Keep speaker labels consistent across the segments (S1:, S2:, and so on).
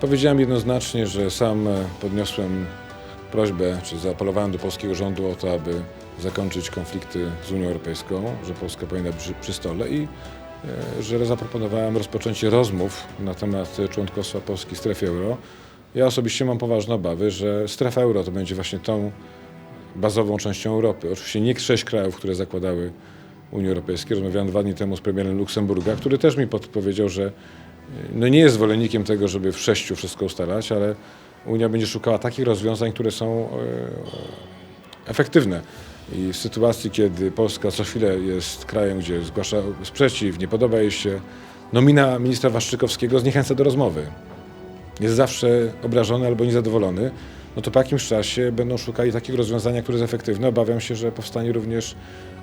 S1: Powiedziałem jednoznacznie, że sam e, podniosłem prośbę, czy zaapelowałem do polskiego rządu o to, aby zakończyć konflikty z Unią Europejską, że Polska powinna być przy, stole i e, że zaproponowałem rozpoczęcie rozmów na temat członkostwa Polski w strefie euro. Ja osobiście mam poważne obawy, że strefa euro to będzie właśnie tą bazową częścią Europy. Oczywiście nie sześć krajów, które zakładały Unię Europejską. Rozmawiałem dwa dni temu z premierem Luksemburga, który też mi podpowiedział, że no nie jest zwolennikiem tego, żeby w sześciu wszystko ustalać, ale Unia będzie szukała takich rozwiązań, które są e, efektywne. I w sytuacji, kiedy Polska co chwilę jest krajem, gdzie zgłasza sprzeciw, nie podoba jej się, nomina ministra Waszczykowskiego zniechęca do rozmowy. Jest zawsze obrażony albo niezadowolony. No to po jakimś czasie będą szukali takich rozwiązania, które jest efektywne. Obawiam się, że powstanie również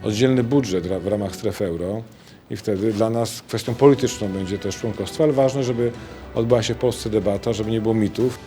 S1: oddzielny budżet w ramach strefy euro. I wtedy dla nas kwestią polityczną będzie też członkostwo, ale ważne, żeby odbyła się w Polsce debata, żeby nie było mitów.